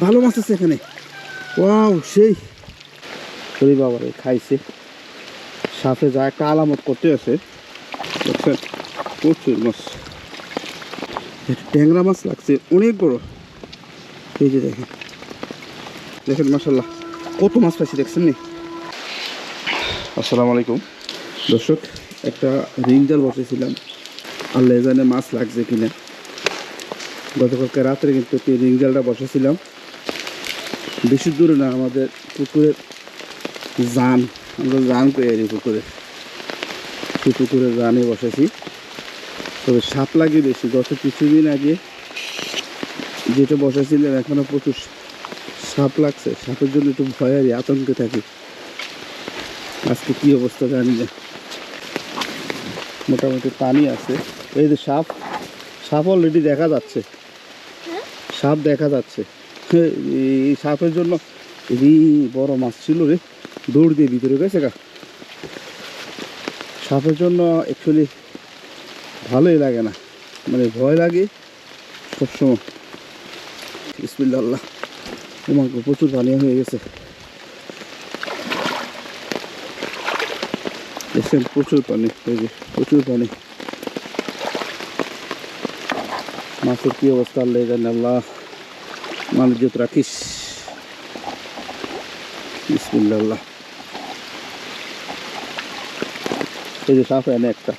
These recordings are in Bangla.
ভালো মাছ আছে এখানে। ওয়াও সেই। ওরে বাবা রে খাইছে। সাথে যা একটা আলামত করতে আছে। দেখছেন প্রচুর মাছ। ট্যাংরা মাছ লাগছে অনেক বড়। এই যে দেখেন। দেখেন মাসাল্লাহ কত মাছ পাইছি দেখছেন নি? আসসালামু আলাইকুম। দর্শক একটা রিং জাল বসেছিলাম। আল্লাহ জানে মাছ লাগছে কিনা। গতকালকে রাত্রে কিন্তু রিং জালটা বসেছিলাম। বেশি দূরে না আমাদের পুকুরের জান আমরা জান পেয়ে যাই পুকুরে। সেই পুকুরে জানে বসেছি। তবে সাপ লাগে বেশি গত কিছুদিন আগে যেটা বসেছিলাম এখনও প্রচুর সাপ লাগছে। সাপের জন্য একটু ভয়ারই আতঙ্কে থাকি। আজকে কি অবস্থা জানি না। মোটামুটি পানি আছে। এই যে সাপ সাপ অলরেডি দেখা যাচ্ছে। সাপ দেখা যাচ্ছে। এই সাপের জন্য এই বড় মাছ ছিল রে। দৌড় দিয়ে ভিতরে গেছে গা। সাপের জন্য অ্যাকচুয়ালি ভালোই লাগে না। মানে ভয় লাগে সবসময়। বিসমিল্লা আল্লাহ তোমার প্রচুর পানি হয়ে গেছে। প্রচুর পানি প্রচুর পানি। মাছের কি অবস্থা আল্লাহ আল্লাহ। মানুষ যত রাখিস। বিসমিল্লা আল্লাহ এই যে সাপ এনে একটা।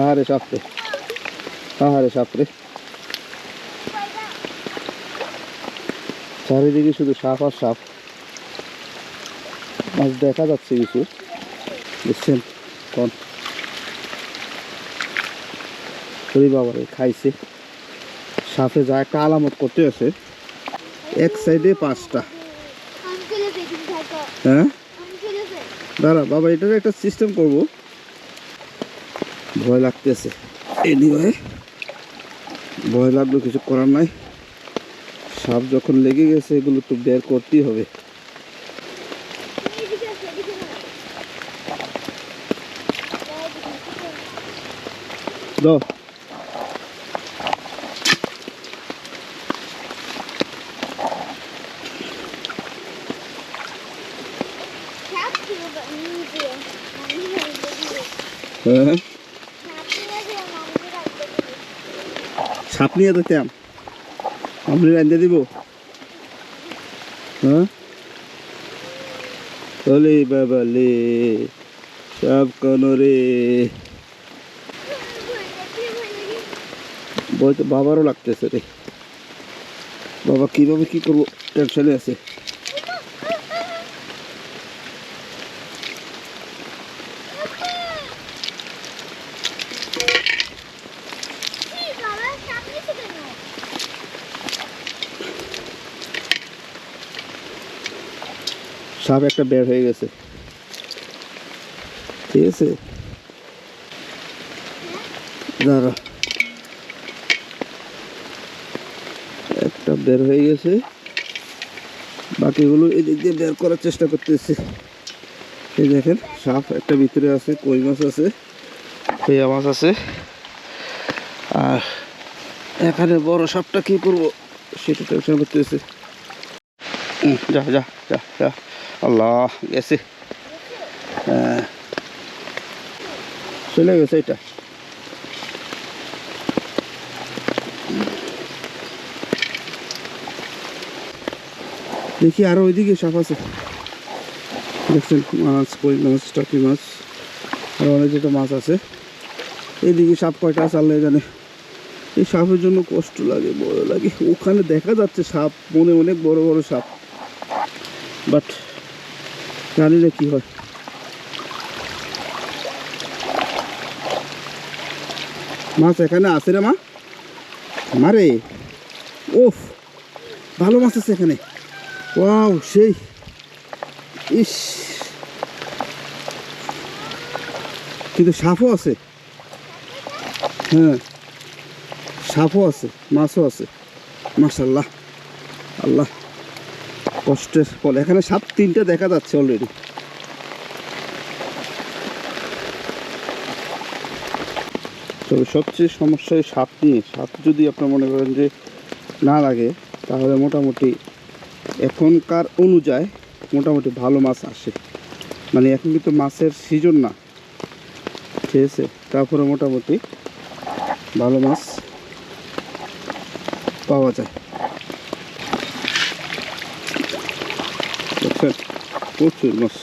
আহারে সাপ রে? আহারে সাপ রে? চারিদিকে শুধু সাপ আর সাপ মাছ দেখা যাচ্ছে কিছু। দেখছেন? কন? বাবারে, খাইছে। সাপে যা একটা আলামত করতে আছে। এক সাইডে পাঁচটা। হ্যাঁ? দাঁড়া, বাবা এটার একটা সিস্টেম করব। ভয় লাগতেছে। এনিওয়ে ভয় লাগল, কিছু করার নাই। সাপ যখন লেগে গেছে, এগুলো তো বের করতেই হবে। দাও সাপ ছিল নিচে আমি হেলতে দিই হ্যাঁ সাপ ছিল যে আমি। রাখতে দিই সাপ নিয়ে যেতাম আপনি রান্ধে দিব? হ্যাঁ? বাবা লে, সব কোন রে। বই বাবারও লাগতেছে রে। বাবা কীভাবে কি করব? টেনশনে আছে। সাপ একটা বের হয়ে গেছে। ঠিক আছে? একটা বের হয়ে গেছে। বাকিগুলো এদিক দিয়ে বের করার চেষ্টা করতেছে। এই দেখেন, সাপ একটা ভিতরে আছে, কই মাছ আছে? পেয়া মাছ আছে? আর এখানে বড় সাপটা কি করব? সেটা টেনশন করতেছে। যা যা যা যা। আল্লাহ, গেছে। চলে গেছে এটা। দেখি আরও ওইদিকে সাপ আছে। দেখছেন, মাছ, কই মাছ, টাকি মাছ, আর অনেক যেটা মাছ আছে। এইদিকে সাপ কয়টা আছে, আল্লাহ জানে। এই সাপের জন্য কষ্ট লাগে বড় লাগে। ওখানে দেখা যাচ্ছে সাপ, মনে অনেক বড় বড় সাপ। বাট না কি হয়? মাছ এখানে আছে রে মা। মারে ওফ ভালো মাছ আছে এখানে। ওয়াও, সেই। ইস। কিন্তু সাপও আছে। হ্যাঁ সাপও আছে, মাছও আছে। মাশাল্লাহ আল্লাহ। কষ্টের ফল। এখানে সাপ তিনটা দেখা যাচ্ছে অলরেডি তবে সবচেয়ে সমস্যা এই সাপ নিয়ে। সাপ যদি আপনার মনে করেন যে না লাগে, তাহলে মোটামুটি এখনকার অনুযায়ী মোটামুটি ভালো মাছ আসে। মানে এখন কিন্তু মাছের সিজন না। ঠিক আছে তারপরে মোটামুটি ভালো মাছ পাওয়া যায় দেখছেন প্রচুর মাছ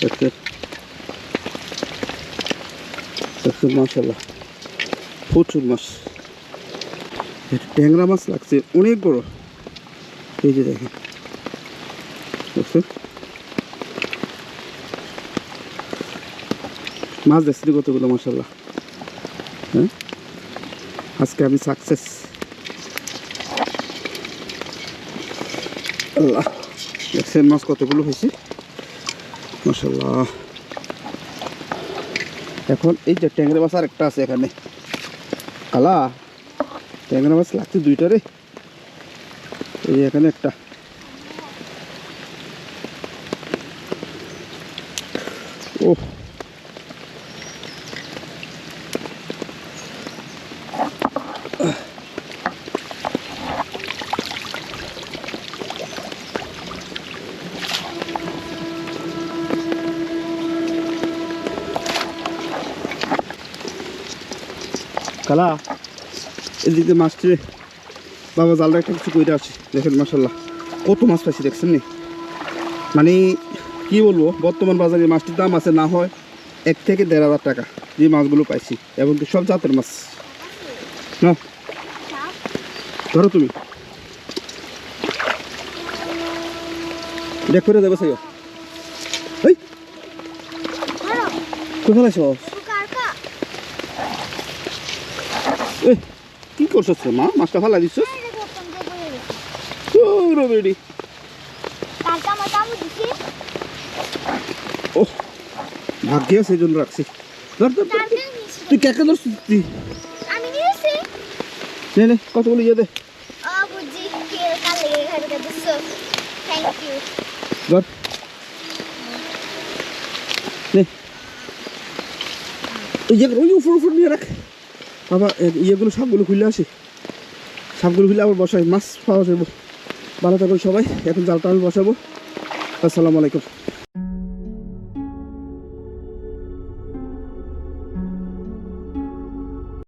দেখছেন দেখছেন মাসাল্লাহ প্রচুর মাছ এটা ট্যাংরা মাছ লাগছে অনেক বড় এই যে দেখেন দেখছেন মাছ দেখছি কতগুলো মাসাল্লাহ হ্যাঁ? আজকে আমি সাকসেস আল্লাহ, দেখছেন মাছ কতগুলো হয়েছে? মাসাল্লাহ এখন এই যে ট্যাংরা মাছ আর একটা আছে এখানে। কালা ট্যাংরা মাছ লাগছে দুইটা রে। এই এখানে একটা। ও কালা এদিকে মাছটি বাবা জালটা একটা কিছু কইরা আছে দেখেন মাসাল্লাহ কত মাছ পাইছি দেখছেন নি? মানে কি বলব, বর্তমান বাজারে মাছটির দাম আছে না হয় এক থেকে দেড় হাজার টাকা যে মাছগুলো পাইছি এবং কি সব জাতের মাছ। না? ধরো তুমি। দেখ করে দেবো কোথায় ফেলাইছ কার কা এই কি করছ মা? মাছটা ফেলা পড়ে গেছে বেডি ও ভাগ্যে সেই জন্য রাখছি। ধর ধর। তুই কাকে ধরছিস তুই? নে নে, কতগুলো ইয়ে দে। ধর। নে। এই যে, ওই উপর উপর নিয়ে রাখ। বাবা ইয়ে ইয়েগুলো সবগুলো খুলে আসি। সবগুলো খুলে আবার বসাই। মাছ পাওয়া যাব ভালো থাকুন সবাই। এখন জালটা আমি বসাবো। আসসালামু আলাইকুম।